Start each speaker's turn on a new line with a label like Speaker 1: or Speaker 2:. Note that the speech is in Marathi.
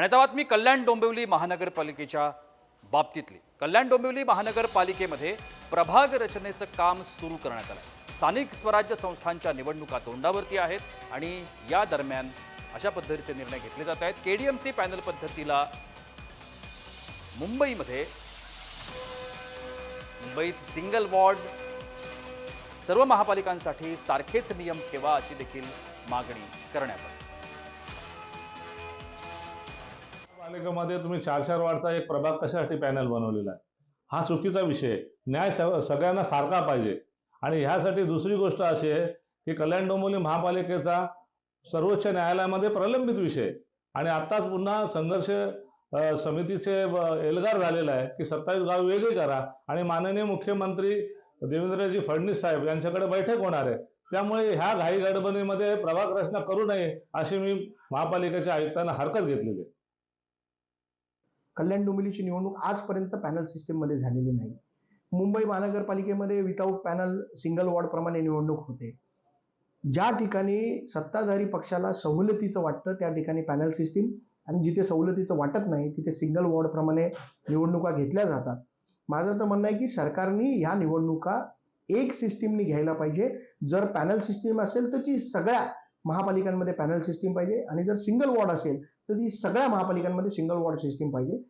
Speaker 1: आणि आता बातमी कल्याण डोंबिवली महानगरपालिकेच्या बाबतीतली. कल्याण डोंबिवली महानगरपालिकेमध्ये प्रभाग रचनेचं काम सुरू करण्यात आलं स्थानिक स्वराज्य संस्थांच्या निवडणुका तोंडावरती आहेत आणि या दरम्यान अशा पद्धतीचे निर्णय घेतले जात आहेत. K D M C panel पद्धतीला मुंबईमध्ये मुंबईत सिंगल वॉर्ड सर्व महापालिकांसाठी सारखेच नियम ठेवा अशी देखील मागणी करण्यात आली.
Speaker 2: महापालिकेमध्ये तुम्ही चार चार वार्डचा एक प्रभाग कशासाठी पॅनल बनवलेला आहे? हा चुकीचा विषय न्याय सगळ्यांना सारखा पाहिजे. आणि ह्यासाठी दुसरी गोष्ट अशी आहे की कल्याण डोंबिवली महापालिकेचा सर्वोच्च न्यायालयामध्ये प्रलंबित विषय आणि आत्ताच पुन्हा संघर्ष समितीचे एल्गार झालेला आहे की सत्तावीस गाव वेगळी करा. आणि माननीय मुख्यमंत्री देवेंद्रजी फडणवीस साहेब यांच्याकडे बैठक होणार आहे. त्यामुळे ह्या घाई गडबडीमध्ये प्रभाग रचना करू नये अशी मी महापालिकेच्या आयुक्तांना हरकत घेतलेली आहे.
Speaker 3: कल्याण डोंबिवलीची निवडणूक आजपर्यंत पॅनल सिस्टीममध्ये झालेली नाही. मुंबई महानगरपालिकेमध्ये विदाऊट पॅनल सिंगल वॉर्डप्रमाणे निवडणूक होते. ज्या ठिकाणी सत्ताधारी पक्षाला सवलतीचं वाटतं त्या ठिकाणी पॅनल सिस्टीम आणि जिथे सवलतीचं वाटत नाही तिथे सिंगल वॉर्डप्रमाणे निवडणुका घेतल्या जातात. माझं तर म्हणणं आहे की सरकारने ह्या निवडणुका एक सिस्टीमनी घ्यायला पाहिजे. जर पॅनल सिस्टीम असेल तर ती सगळ्या महापालिकांमध्ये पॅनल सिस्टीम पाहिजे. आणि जर सिंगल वॉर्ड असेल तर ती सगळ्या महापालिकांमध्ये सिंगल वॉर्ड सिस्टीम पाहिजे.